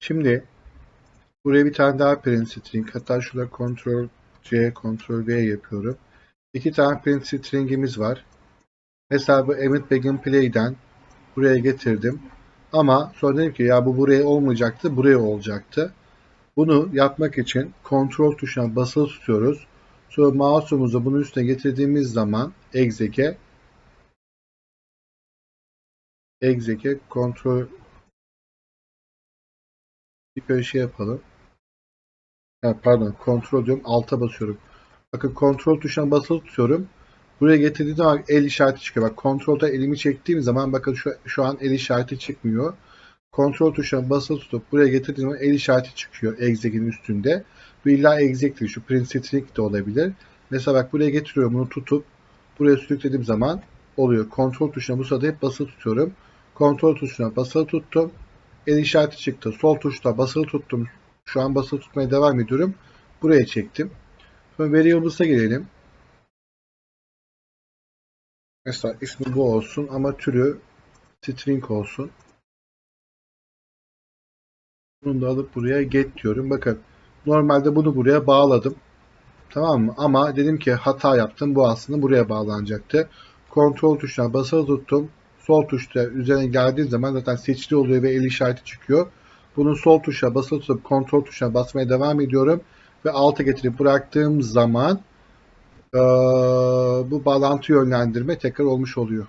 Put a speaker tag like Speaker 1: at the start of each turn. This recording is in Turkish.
Speaker 1: Şimdi buraya bir tane daha print string. Hatta şurada Ctrl C, Ctrl V yapıyorum. İki tane print stringimiz var. Mesela bu Emit Begin Play'den buraya getirdim. Ama sonra dedim ki ya bu buraya olmayacaktı, buraya olacaktı. Bunu yapmak için Ctrl tuşuna basılı tutuyoruz. Sonra mouse'umuzu bunun üstüne getirdiğimiz zaman exec'e exec'e Ctrl bir böyle şey yapalım. Ha, pardon, Ctrl diyorum, Alt'a basıyorum. Bakın Ctrl tuşuna basılı tutuyorum. Buraya getirdiğim zaman el işareti çıkıyor. Bak Ctrl'da elimi çektiğim zaman bakın şu, şu an el işareti çıkmıyor. Ctrl tuşuna basılı tutup buraya getirdiğim zaman el işareti çıkıyor exec'in üstünde. Bu illa exec değil. Şu print string de olabilir. Mesela bak buraya getiriyorum bunu tutup buraya sürüklediğim zaman oluyor. Ctrl tuşuna bu sırada hep basılı tutuyorum. Ctrl tuşuna basılı tuttum. El işareti çıktı. Sol tuşla basılı tuttum. Şu an basılı tutmaya devam ediyorum. Buraya çektim. Sonra variables'a gelelim. Mesela ismi bu olsun ama türü string olsun. Bunu da alıp buraya get diyorum. Bakın normalde bunu buraya bağladım. Tamam mı? Ama dedim ki hata yaptım. Bu aslında buraya bağlanacaktı. Ctrl tuşuna basılı tuttum. Sol tuşta üzerine geldiği zaman zaten seçili oluyor ve el işareti çıkıyor. Bunun sol tuşa basılı tutup Ctrl tuşuna basmaya devam ediyorum. Ve alta getirip bıraktığım zaman ee, bu bağlantı yönlendirme tekrar olmuş oluyor.